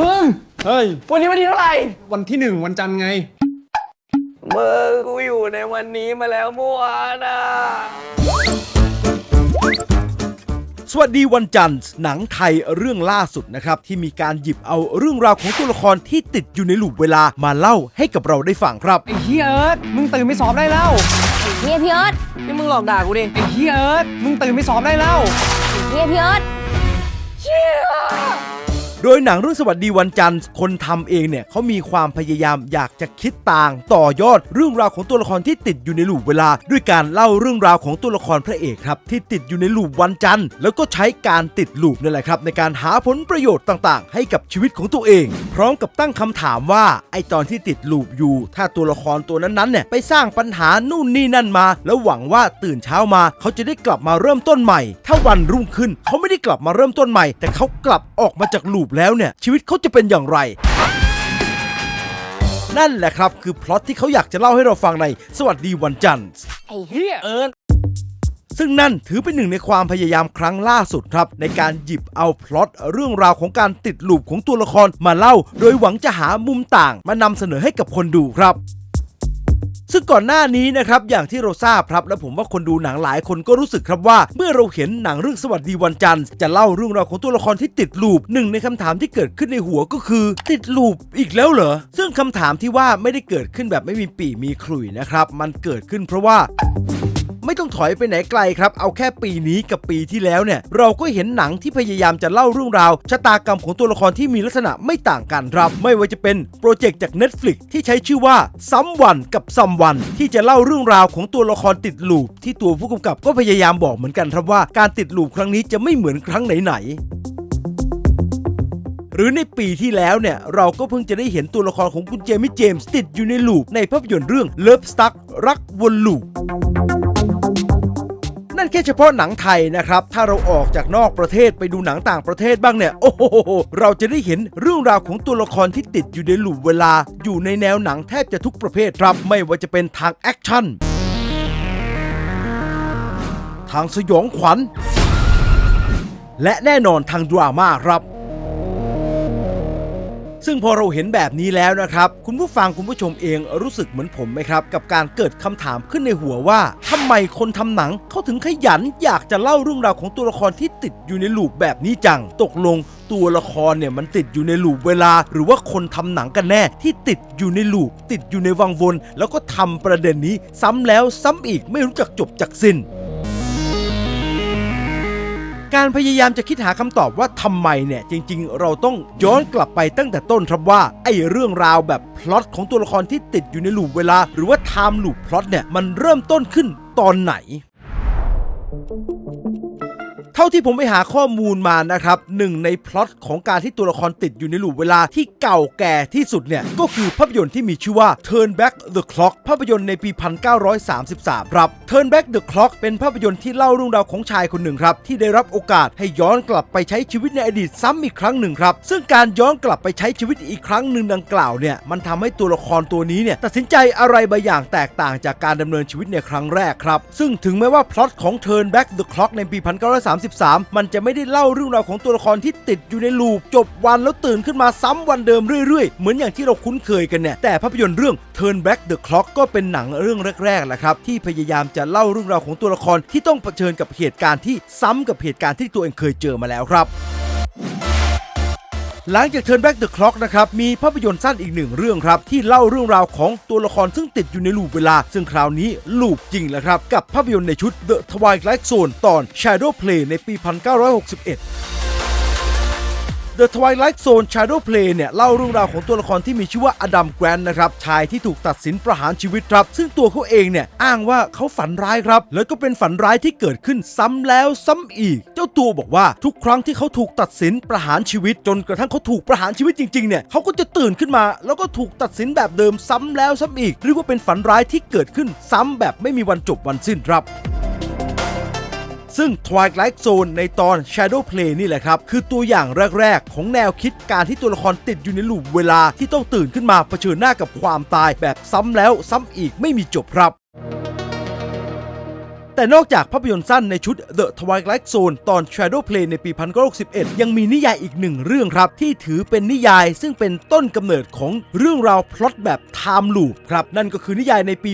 มึง เฮ้ย วันนี้วันที่เท่าไหร่ วันที่หนึ่งวันจันทร์ไง มึงกูอยู่ในวันนี้มาแล้วเมื่อวานอะ สวัสดีวันจันทร์ หนังไทยเรื่องล่าสุดนะครับ ที่มีการหยิบเอาเรื่องราวของตัวละครที่ติดอยู่ในลูปเวลามาเล่าให้กับเราได้ฟังครับ ไอ้เฮียเอิร์ธมึงตื่นไปสอบได้แล้ว เฮียพี่เอิร์ธนี่มึงหลอกด่ากูดิ ไอ้เฮียเอิร์ธมึงตื่นไปสอบได้แล้ว เฮียพี่เอิร์ธเชี่ย โดยหนังเรื่องสวัสดีวันจันทร์คนทำเองเนี่ยเขามีความพยายามอยากจะคิดต่าง ต่อยอดเรื่องราวของตัวละครที่ติดอยู่ในลูปเวลา ด้วยการเล่าเรื่องราวของตัวละครพระเอกครับที่ติดอยู่ในลูปวันจันทร์แล้วก็ใช้การติดลูปนั่แหละครับในการหาผลประโยชน์ต่างๆ ให้กับชีวิตของตัวเอง พร้อมกับตั้งคำถามว่าไอตอนที่ติดลูปอยู่ ถ้าตัวละครตัวนั้นๆเนี่ยไปสร้างปัญหานู่นนี่นั่นมา แล้วหวังว่าตื่นเช้ามา เขาจะได้กลับมาเริ่มต้นใหม่ ถ้าวันรุ่งขึ้นเขาไม่ได้กลับมาเริ่มต้นใหม่ แต่เขากลับออกมาจากลูปแล้วเนี่ย ชีวิตเขาจะเป็นอย่างไร นั่นแหละครับ คือพล็อตที่เขาอยากจะเล่าให้เราฟังในสวัสดีวันจันทร์ไอ้เฮียเอิร์ธซึ่งนั่นถือเป็นหนึ่งในความพยายามครั้งล่าสุดครับ ในการหยิบเอาพล็อตเรื่องราวของการติดลูปของตัวละครมาเล่า โดยหวังจะหามุมต่าง มานำเสนอให้กับคนดูครับ ซึ่งก่อนหน้านี้นะครับอย่างที่เราทราบครับและผมว่าคนดูหนังหลายคนก็รู้สึกครับว่า เมื่อเราเห็นหนังเรื่องสวัสดีวันจันทร์จะเล่าเรื่องราวของตัวละครที่ติดลูปหนึ่งในคำถามที่เกิดขึ้นในหัวก็คือ ติดลูปอีกแล้วเหรอซึ่งคำถามที่ว่าไม่ได้เกิดขึ้นแบบไม่มีปีมีขลุ่ยนะครับมันเกิดขึ้นเพราะว่า ไม่ต้องถอยไปไหนไกลครับ เอาแค่ปีนี้กับปีที่แล้วเนี่ย เราก็เห็นหนังที่พยายามจะเล่าเรื่องราว ชะตากรรมของตัวละครที่มีลักษณะไม่ต่างกันครับ ไม่ว่าจะเป็นโปรเจกต์จาก Netflix ที่ใช้ชื่อว่าซ้ำวันกับซ้ำวันที่จะเล่าเรื่องราวของตัวละครติดลูป ที่ตัวผู้กำกับก็พยายามบอกเหมือนกันครับว่าการติดลูปครั้งนี้จะไม่เหมือนครั้งไหนๆหรือในปีที่แล้วเนี่ย เราก็เพิ่งจะได้เห็นตัวละครของคุณเจมี่เจมส์ติดอยู่ในลูปในภาพยนตร์เรื่อง Love Stuck รักวนลูป นั่นแค่เฉพาะหนังไทยนะครับ ถ้าเราออกจากนอกประเทศไปดูหนังต่างประเทศบ้างเนี่ย โอ้โห เราจะได้เห็นเรื่องราวของตัวละครที่ติดอยู่ในหลุมเวลา อยู่ในแนวหนังแทบจะทุกประเภทครับ ไม่ว่าจะเป็นทางแอคชั่น ทางสยองขวัญ และแน่นอนทางดราม่าครับ ซึ่งพอเราเห็นแบบนี้แล้วนะครับ คุณผู้ฟังคุณผู้ชมเองรู้สึกเหมือนผมไหมครับ กับการเกิดคำถามขึ้นในหัวว่าทำไมคนทำหนังเขาถึงขยันอยากจะเล่าเรื่องราวของตัวละครที่ติดอยู่ในลูปแบบนี้จัง ตกลงตัวละครเนี่ยมันติดอยู่ในลูปเวลา หรือว่าคนทำหนังกันแน่ที่ติดอยู่ในลูปติดอยู่ในวังวน แล้วก็ทำประเด็นนี้ซ้ำแล้วซ้ำอีกไม่รู้จักจบจักสิ้น การพยายามจะคิดหาคำตอบว่าทำไมเนี่ยจริงๆ เราต้องย้อนกลับไปตั้งแต่ต้นครับว่าไอ้เรื่องราวแบบพล็อตของตัวละครที่ติดอยู่ในลูปเวลา หรือว่าไทม์ลูปพล็อตเนี่ยมันเริ่มต้นขึ้นตอนไหน เท่าที่ผมไปหาข้อมูลมานะครับหนึ่งในพล็อตของการที่ตัวละครติดอยู่ในลูปเวลาที่เก่าแก่ที่สุดเนี่ย ก็คือภาพยนตร์ที่มีชื่อว่า Turn Back the Clock ภาพยนตร์ในปี 1933 ครับ Turn Back the Clock เป็นภาพยนตร์ที่เล่าเรื่องราวของชายคนหนึ่งครับ ที่ได้รับโอกาสให้ย้อนกลับไปใช้ชีวิตในอดีตซ้ำอีกครั้งหนึ่งครับ ซึ่งการย้อนกลับไปใช้ชีวิตอีกครั้งหนึ่งดังกล่าวเนี่ยมันทำให้ตัวละครตัวนี้เนี่ยตัดสินใจอะไรบางอย่างแตกต่างจากการดำเนินชีวิตในครั้งแรกครับซึ่งถึงแม้ว่าพล็อตของ Turn Back the Clock ในปี 1933มันจะไม่ได้เล่าเรื่องราวของตัวละครที่ติดอยู่ในลูปจบวันแล้วตื่นขึ้นมาซ้ำวันเดิมเรื่อยๆ เหมือนอย่างที่เราคุ้นเคยกันเนี่ยแต่ภาพยนตร์เรื่อง Turn Back the Clock ก็เป็นหนังเรื่องแรกๆแหละครับที่พยายามจะเล่าเรื่องราวของตัวละครที่ต้องเผชิญกับเหตุการณ์ที่ซ้ำกับเหตุการณ์ที่ตัวเองเคยเจอมาแล้วครับ หลังจากเทิร์นแบ็กเดอะคล็อกนะครับมีภาพยนตร์สั้นอีกหนึ่งเรื่องครับที่เล่าเรื่องราวของตัวละครซึ่งติดอยู่ในลูปเวลา ซึ่งคราวนี้ลูปจริงแหละครับ กับภาพยนตร์ในชุด The Twilight Zone ตอน Shadow Play ในปี 1961 The Twilight Zone Shadow Play เนี่ย เล่าเรื่องราวของตัวละครที่มีชื่อว่าอดัมแกรนนะครับ ชายที่ถูกตัดสินประหารชีวิตครับ ซึ่งตัวเขาเองเนี่ย อ้างว่าเขาฝันร้ายครับ แล้วก็เป็นฝันร้ายที่เกิดขึ้นซ้ำแล้วซ้ำอีก เจ้าตัวบอกว่าทุกครั้งที่เขาถูกตัดสินประหารชีวิต จนกระทั่งเขาถูกประหารชีวิตจริงๆเนี่ยเขาก็จะตื่นขึ้นมา แล้วก็ถูกตัดสินแบบเดิมซ้ำแล้วซ้ำอีกเรียกว่าเป็นฝันร้ายที่เกิดขึ้นซ้ำแบบไม่มีวันจบวันสิ้นครับ ซึ่ง Twilight Zone ในตอน Shadow Play นี่แหละครับ คือตัวอย่างแรก ๆ ของแนวคิดการที่ตัวละครติดอยู่ในลูปเวลาที่ต้องตื่นขึ้นมาเผชิญหน้ากับความตายแบบซ้ำแล้วซ้ำอีกไม่มีจบครับ แต่นอกจากภาพยนตร์สั้นในชุด The Twilight Zone ตอน Shadow Play ในปี 1961 ยังมีนิยายอีกหนึ่งเรื่องครับ ที่ถือเป็นนิยายซึ่งเป็นต้นกำเนิดของเรื่องราวพล็อตแบบ Time Loop ครับ นั่นก็คือนิยายในปี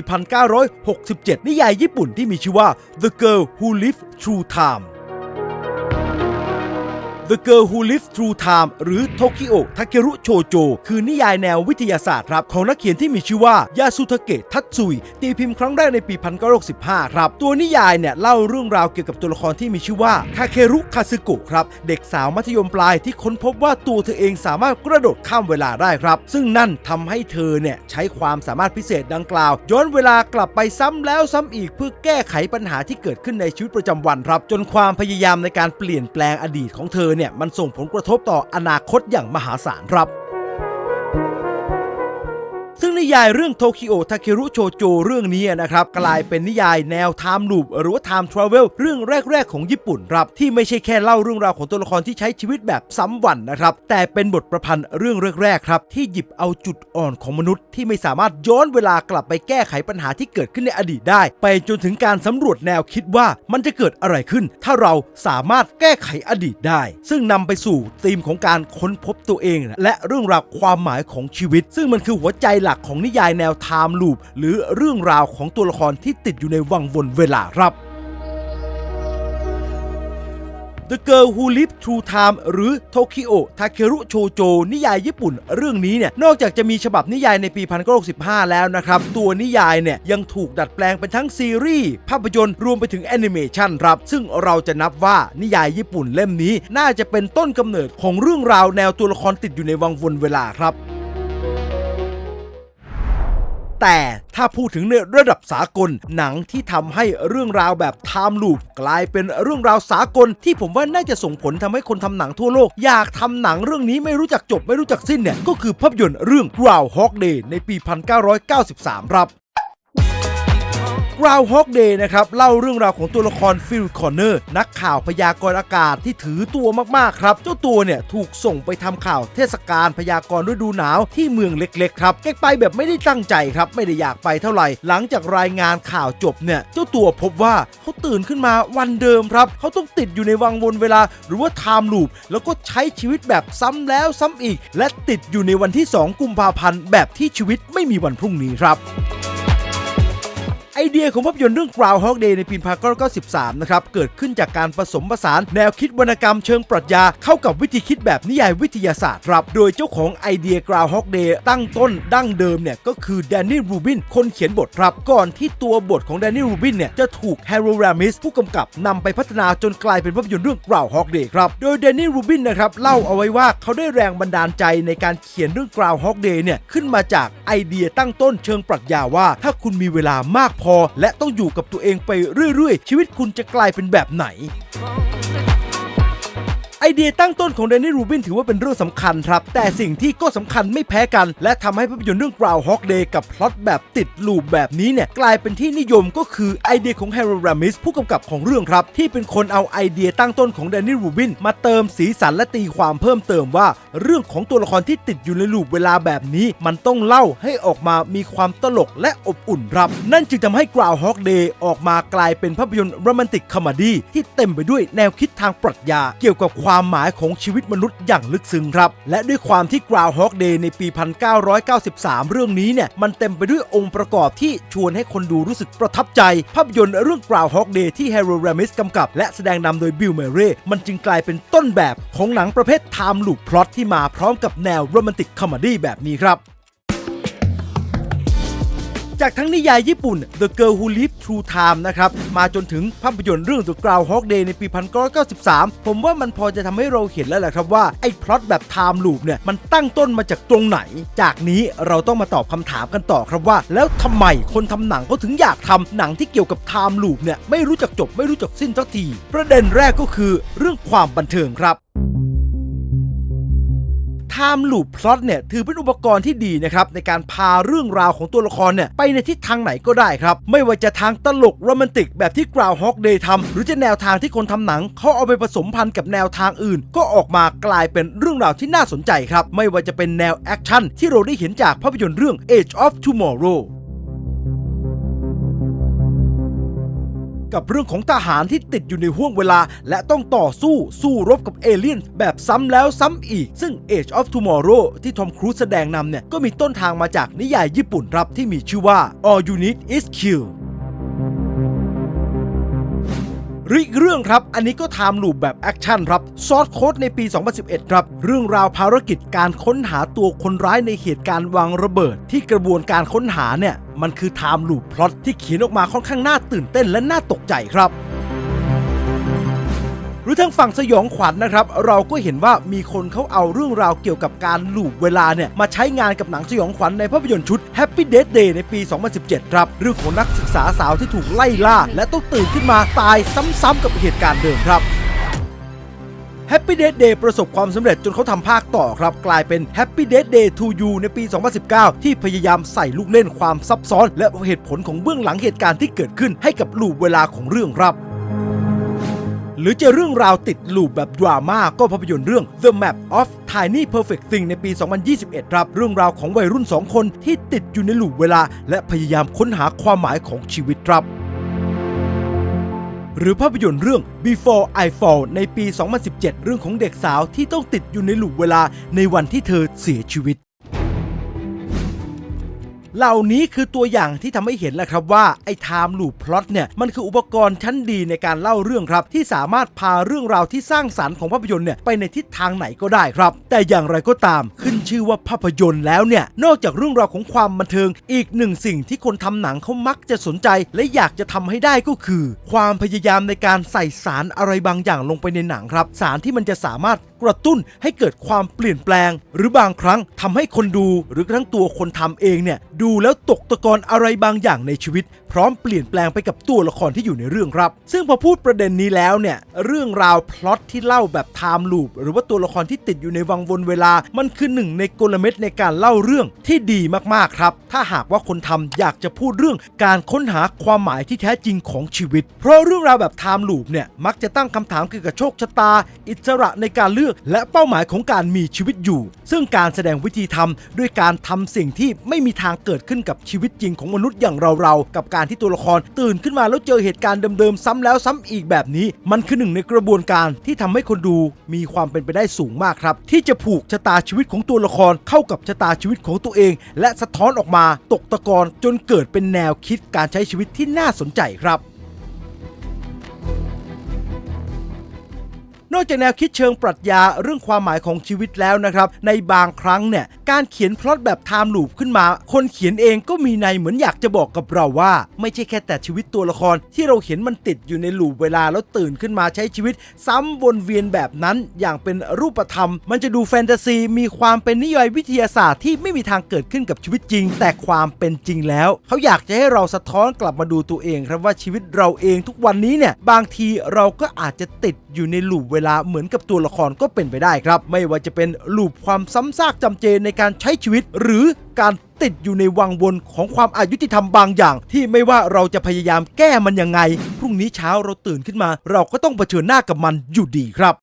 1967 นิยายญี่ปุ่นที่มีชื่อว่า The Girl Who Lived Through Time The Girl Who Lived Through Time หรือ Tokyo Takeru Shoujo คือนิยายแนววิทยาศาสตร์ครับของนักเขียนที่มีชื่อว่ายาสุทาเกะทัตซุย ตีพิมพ์ครั้งแรกในปี 1965 ครับ ตัวนิยายเนี่ยเล่าเรื่องราวเกี่ยวกับตัวละครที่มีชื่อว่าทาเครุคาซึกะครับ เด็กสาวมัธยมปลายที่ค้นพบว่าตัวเธอเองสามารถกระโดดข้ามเวลาได้ครับ ซึ่งนั่นทำให้เธอเนี่ยใช้ความสามารถพิเศษดังกล่าว ย้อนเวลากลับไปซ้ำแล้วซ้ำอีกเพื่อแก้ไขปัญหาที่เกิดขึ้นในชีวิตประจำวันครับ จนความพยายามในการเปลี่ยนแปลงอดีตของเธอเนี่ยมันส่งผลกระทบต่ออนาคตอย่างมหาศาลครับ ยายเรื่องโตคิโอทาเครุโชโจเรื่องนี้นะครับ กลายเป็นนิยายแนวไทม์ลูปหรือว่าไทม์ทราเวลเรื่องแรก ๆ ของญี่ปุ่นครับ ที่ไม่ใช่แค่เล่าเรื่องราวของตัวละครที่ใช้ชีวิตแบบซ้ำวันนะครับ แต่เป็นบทประพันธ์เรื่องแรกๆครับ ที่หยิบเอาจุดอ่อนของมนุษย์ ที่ไม่สามารถย้อนเวลากลับไปแก้ไขปัญหาที่เกิดขึ้นในอดีตได้ ไปจนถึงการสำรวจแนวคิดว่ามันจะเกิดอะไรขึ้น ถ้าเราสามารถแก้ไขอดีตได้ ซึ่งนำไปสู่ธีมของการค้นพบตัวเอง และเรื่องราวความหมายของชีวิต ซึ่งมันคือหัวใจหลักของนิยายแนวไทม์ลูปหรือเรื่องราวของตัวละครที่ติดอยู่ในวังวนเวลาครับ The Girl Who Lived Through Time หรือ Tokyo Takeru Shoujo นิยายญี่ปุ่นเรื่องนี้เนี่ย นอกจากจะมีฉบับนิยายในปี 1965 แล้วนะครับ ตัวนิยายเนี่ย ยังถูกดัดแปลงเป็นทั้งซีรีส์ ภาพยนตร์รวมไปถึงแอนิเมชันครับ ซึ่งเราจะนับว่านิยายญี่ปุ่นเล่มนี้ น่าจะเป็นต้นกำเนิดของเรื่องราวแนวตัวละครติดอยู่ในวังวนเวลาครับ แต่ถ้าพูดถึงในระดับสากล หนังที่ทำให้เรื่องราวแบบไทม์ลูปกลายเป็นเรื่องราวสากล ที่ผมว่าน่าจะส่งผลทำให้คนทำหนังทั่วโลก อยากทำหนังเรื่องนี้ไม่รู้จักจบไม่รู้จักสิ้นเนี่ย ก็คือภาพยนตร์เรื่อง Groundhog Day ในปี 1993 ครับ Groundhog Day นะครับ เล่าเรื่องราวของตัวละครฟิลคอนเนอร์นักข่าวพยากรณ์อากาศที่ถือตัวมาก ๆ ครับ เจ้าตัวเนี่ยถูกส่งไปทำข่าวเทศกาลพยากรณ์ฤดูหนาวที่เมืองเล็ก ๆ ครับแกไปแบบไม่ได้ตั้งใจครับ ไม่ได้อยากไปเท่าไหร่ หลังจากรายงานข่าวจบเนี่ย เจ้าตัวพบว่าเขาตื่นขึ้นมาวันเดิมครับ เขาต้องติดอยู่ในวังวนเวลา หรือว่าไทม์ลูปแล้วก็ใช้ชีวิตแบบซ้ำแล้วซ้ำอีก และติดอยู่ในวันที่ 2 กุมภาพันธ์แบบที่ชีวิตไม่มีวันพรุ่งนี้ครับ ไอเดียของภาพยนตร์เรื่อง Groundhog Day ในปีพ1993 นะครับ เกิดขึ้นจากการผสมผสานแนวคิดวรรณกรรมเชิงปรัชญาเข้ากับวิธีคิดแบบนิยายวิทยาศาสตร์ครับ โดยเจ้าของไอเดีย Groundhog Day ตั้งต้นดั้งเดิมเนี่ย ก็คือแดนนี่รูบินคนเขียนบทครับ ก่อนที่ตัวบทของแดนนี่รูบินเนี่ย จะถูกแฮร์โรรามิสผู้กำกับนำไปพัฒนาจนกลายเป็นภาพยนตร์เรื่อง Groundhog Day ครับ โดยแดนนี่รูบินนะครับเล่าเอาไว้ว่าเขาได้แรงบันดาลใจในการเขียนเรื่อง Groundhog Day เนี่ยขึ้นมาจากไอเดียตั้งต้นเชิงปรัชญาว่า ถ้าคุณมีเวลามากพอและต้องอยู่กับตัวเองไปเรื่อยๆ ชีวิตคุณจะกลายเป็นแบบไหน ไอเดียตั้งต้นของแดนนี่รูบินถือว่าเป็นเรื่องสำคัญครับ แต่สิ่งที่ก็สำคัญไม่แพ้กัน และทำให้ภาพยนตร์เรื่อง Groundhog Day กับพล็อตแบบติดลูปแบบนี้เนี่ย กลายเป็นที่นิยมก็คือไอเดียของ Harold Ramis ผู้กำกับของเรื่องครับ ที่เป็นคนเอาไอเดียตั้งต้นของแดนนี่รูบินมาเติมสีสันและตีความเพิ่มเติมว่า เรื่องของตัวละครที่ติดอยู่ในลูปเวลาแบบนี้ มันต้องเล่าให้ออกมามีความตลกและอบอุ่นครับ นั่นจึงทำให้ Groundhog Day ออกมากลายเป็นภาพยนตร์โรแมนติกคอมเมดี้ที่เต็มไปด้วยแนวคิดทางปรัชญาเกี่ยวกับความความหมายของชีวิตมนุษย์อย่างลึกซึ้งครับ และด้วยความที่ Groundhog Day ในปี 1993 เรื่องนี้เนี่ย มันเต็มไปด้วยองค์ประกอบที่ชวนให้คนดูรู้สึกประทับใจ ภาพยนตร์เรื่อง Groundhog Day ที่ Harold Ramis กำกับ และแสดงนำโดย Bill Murray มันจึงกลายเป็นต้นแบบของหนังประเภท Time Loop Plot ที่มาพร้อมกับแนวโรแมนติกคอมเมดี้แบบนี้ครับ จากทั้งนิยายญี่ปุ่น The Girl Who Lived Through Time นะครับ มาจนถึงภาพยนตร์เรื่อง The Groundhog Day ในปี 1993 ผมว่ามันพอจะทำให้เราเห็นแล้วแหละครับว่า ไอ้พล็อตแบบ Time Loop เนี่ย มันตั้งต้นมาจากตรงไหน จากนี้เราต้องมาตอบคำถามกันต่อครับว่า แล้วทำไมคนทำหนังก็ถึงอยากทำหนังที่เกี่ยวกับ Time Loop เนี่ยไม่รู้จักจบไม่รู้จักสิ้นสักที ประเด็นแรกก็คือเรื่องความบันเทิงครับ Time Loop Plot เนี่ยถือเป็นอุปกรณ์ที่ดีนะครับในการพาเรื่องราวของตัวละครเนี่ยไปในทิศทางไหนก็ได้ครับ ไม่ว่าจะทางตลกโรแมนติกแบบที่กราวฮอกเดย์ทำหรือจะแนวทางที่คนทำหนังเขาเอาไปผสมพันธ์กับแนวทางอื่น ก็ออกมากลายเป็นเรื่องราวที่น่าสนใจครับ ไม่ว่าจะเป็นแนวแอคชั่นที่เราได้เห็นจากภาพยนตร์เรื่อง Age of Tomorrow กับเรื่องของทหารที่ติดอยู่ในห่วงเวลา และต้องต่อสู้สู้รบกับเอเลี่ยน แบบซ้ำแล้วซ้ำอีก ซึ่ง Age of Tomorrow ที่ทอมครูซแสดงนำเนี่ย ก็มีต้นทางมาจากนิยายญี่ปุ่นครับที่มีชื่อว่า All You Need Is Kill หรืออีกเรื่องครับ อันนี้ก็ไทม์ลูปแบบแอคชั่นครับซอสโค้ดในปี 2011 ครับ เรื่องราวภารกิจการค้นหาตัวคนร้ายในเหตุการณ์วางระเบิด ที่กระบวนการค้นหาเนี่ยมันคือไทม์ลูปพล็อตที่เขียนออกมาค่อนข้างน่าตื่นเต้นและน่าตกใจครับ หรือทางฝั่งสยองขวัญนะครับ เราก็เห็นว่ามีคนเขาเอาเรื่องราวเกี่ยวกับการลูปเวลาเนี่ยมาใช้งานกับหนังสยองขวัญในภาพยนตร์ชุด Happy Death Day ในปี 2017 ครับ เรื่องของนักศึกษาสาวที่ถูกไล่ล่า และต้องตื่นขึ้นมาตายซ้ำๆกับเหตุการณ์เดิมครับ Happy Death Day ประสบความสำเร็จจนเขาทำภาคต่อครับ กลายเป็น Happy Death Day to You ในปี 2019 ที่พยายามใส่ลูกเล่นความซับซ้อน และเหตุผลของเบื้องหลังเหตุการณ์ที่เกิดขึ้นให้กับลูปเวลาของเรื่องครับ หรือจะเรื่องราวติดลูปแบบดราม่าก็ภาพยนตร์เรื่อง The Map of Tiny Perfect Thing ในปี 2021 ครับ เรื่องราวของวัยรุ่น 2 คนที่ติดอยู่ในลูปเวลา และพยายามค้นหาความหมายของชีวิตครับหรือภาพยนตร์เรื่อง Before I Fall ในปี 2017 เรื่องของเด็กสาวที่ต้องติดอยู่ในลูปเวลาในวันที่เธอเสียชีวิต เหล่านี้คือตัวอย่างที่ทำให้เห็นแหละครับว่าไอ้ Time Loop Plot เนี่ยมันคืออุปกรณ์ชั้นดีในการเล่าเรื่องครับ ที่สามารถพาเรื่องราวที่สร้างสรรค์ของภาพยนตร์เนี่ยไปในทิศทางไหนก็ได้ครับ แต่อย่างไรก็ตามขึ้นชื่อว่าภาพยนตร์แล้วเนี่ยนอกจากเรื่องราวของความบันเทิง อีกหนึ่งสิ่งที่คนทำหนังเขามักจะสนใจ และอยากจะทำให้ได้ก็คือ ความพยายามในการใส่สารอะไรบางอย่างลงไปในหนังครับ สารที่มันจะสามารถกระตุ้นให้เกิดความเปลี่ยนแปลง หรือบางครั้งทำให้คนดูหรือกระทั่งตัวคนทำเองเนี่ยดูแล้วตกตะกอนอะไรบางอย่างในชีวิต พร้อมเปลี่ยนแปลงไปกับตัวละครที่อยู่ในเรื่องครับ ซึ่งพอพูดประเด็นนี้แล้วเนี่ยเรื่องราวพล็อตที่เล่าแบบไทม์ลูปหรือว่าตัวละครที่ติดอยู่ในวังวนเวลา มันคือหนึ่งในกลเม็ดในการเล่าเรื่องที่ดีมากๆครับ ถ้าหากว่าคนทำอยากจะพูดเรื่องการค้นหาความหมายที่แท้จริงของชีวิต เพราะเรื่องราวแบบไทม์ลูปเนี่ยมักจะตั้งคำถามเกี่ยวกับโชคชะตา อิสระในการเลือกและเป้าหมายของการมีชีวิตอยู่ ซึ่งการแสดงวิธีทำด้วยการทำสิ่งที่ไม่มีทางเกิดขึ้นกับชีวิตจริงของมนุษย์อย่างเราๆกับการที่ตัวละครตื่นขึ้นมาแล้วเจอเหตุการณ์เดิมๆซ้ำแล้วซ้ำอีกแบบนี้ มันคือหนึ่งในกระบวนการที่ทำให้คนดูมีความเป็นไปได้สูงมากครับ ที่จะผูกชะตาชีวิตของตัวละครเข้ากับชะตาชีวิตของตัวเอง และสะท้อนออกมาตกตะกอนจนเกิดเป็นแนวคิดการใช้ชีวิตที่น่าสนใจครับ นอกจากแนวคิดเชิงปรัชญาเรื่องความหมายของชีวิตแล้วนะครับ ในบางครั้งเนี่ยการเขียนพล็อตแบบไทม์ลูปขึ้นมา คนเขียนเองก็มีในเหมือนอยากจะบอกกับเราว่า ไม่ใช่แค่แต่ชีวิตตัวละคร ที่เราเห็นมันติดอยู่ในลูปเวลาแล้วตื่นขึ้นมาใช้ชีวิต ซ้ำวนเวียนแบบนั้นอย่างเป็นรูปธรรม มันจะดูแฟนตาซี มีความเป็นนิยายวิทยาศาสตร์ที่ไม่มีทางเกิดขึ้นกับชีวิตจริง แต่ความเป็นจริงแล้ว เขาอยากจะให้เราสะท้อนกลับมาดูตัวเองครับว่าชีวิตเราเองทุกวันนี้เนี่ยบางทีเราก็อาจจะติดอยู่ในลูปเวลาเหมือนกับตัวละครก็เป็นไปได้ครับ ไม่ว่าจะเป็นลูปความซ้ำซากจำเจในการใช้ชีวิต หรือการติดอยู่ในวังวนของความอายุติธรรมบางอย่าง ที่ไม่ว่าเราจะพยายามแก้มันยังไง พรุ่งนี้เช้าเราตื่นขึ้นมา เราก็ต้องเผชิญหน้ากับมันอยู่ดีครับ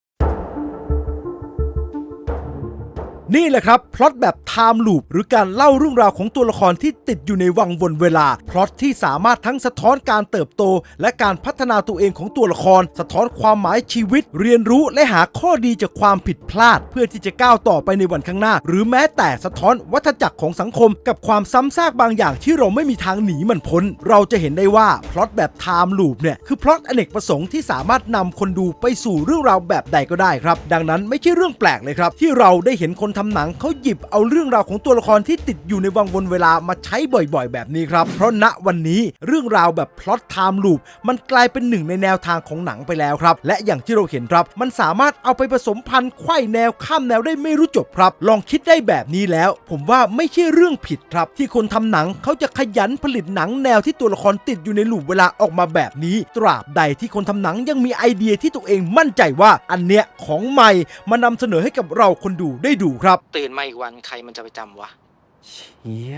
นี่แหละครับพล็อตแบบไทม์ลูปหรือการเล่าเรื่องราวของตัวละครที่ติดอยู่ในวังวนเวลาพล็อตที่สามารถทั้งสะท้อนการเติบโต และการพัฒนาตัวเองของตัวละคร สะท้อนความหมายชีวิต เรียนรู้และหาข้อดีจากความผิดพลาด เพื่อที่จะก้าวต่อไปในวันข้างหน้า หรือแม้แต่สะท้อนวัฏจักรของสังคม กับความซ้ำซากบางอย่างที่เราไม่มีทางหนีมันพ้น เราจะเห็นได้ว่าพล็อตแบบไทม์ลูปเนี่ยคือพล็อตอเนกประสงค์ที่สามารถนำคนดูไปสู่เรื่องราวแบบใดก็ได้ครับ ดังนั้นไม่ใช่เรื่องแปลกเลยครับที่เราได้เห็นคนทำหนังเขาหยิบเอาเรื่องราวของตัวละครที่ติดอยู่ในวังวนเวลามาใช้บ่อยๆ แบบนี้ครับ เพราะณวันนี้เรื่องราวแบบพล็อตไทม์ลูปมันกลายเป็นหนึ่งในแนวทางของหนังไปแล้วครับ และอย่างที่เราเห็นครับ มันสามารถเอาไปผสมพันธุ์ไขว้แนวข้ามแนวได้ไม่รู้จบครับ ลองคิดได้แบบนี้แล้ว ผมว่าไม่ใช่เรื่องผิดครับ ที่คนทำหนังเขาจะขยันผลิตหนังแนวที่ตัวละครติดอยู่ในลูปเวลาออกมาแบบนี้ ตราบใดที่คนทำหนังยังมีไอเดียที่ตัวเองมั่นใจว่าอันเนี้ยของใหม่มานำเสนอให้กับเราคนดูได้ดูครับตื่นมาอีกวันใครมันจะไปจำวะ เชี่ย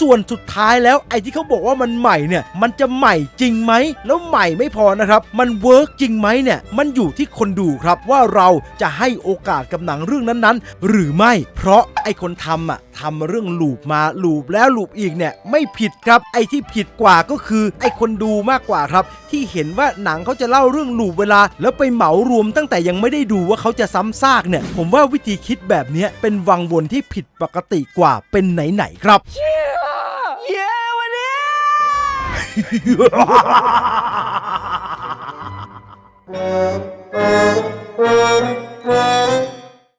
ส่วนสุดท้ายแล้วไอ้ที่เขาบอกว่ามันใหม่เนี่ย มันจะใหม่จริงไหม แล้วใหม่ไม่พอนะครับ มันเวิร์กจริงไหมเนี่ย มันอยู่ที่คนดูครับว่าเราจะให้โอกาสกับหนังเรื่องนั้นๆ หรือไม่ เพราะไอ้คนทำอะทำเรื่องลูปมาลูปแล้วลูปอีกเนี่ย ไม่ผิดครับ ไอ้ที่ผิดกว่าก็คือ ไอ้คนดูมากกว่าครับ ที่เห็นว่าหนังเขาจะเล่าเรื่องลูปเวลา แล้วไปเหมารวมตั้งแต่ยังไม่ได้ดูว่าเขาจะซ้ำซากเนี่ย ผมว่าวิธีคิดแบบนี้เป็นวัวังวนที่ผิดปกติกว่าเป็นไหนๆครับ เย้วันนี้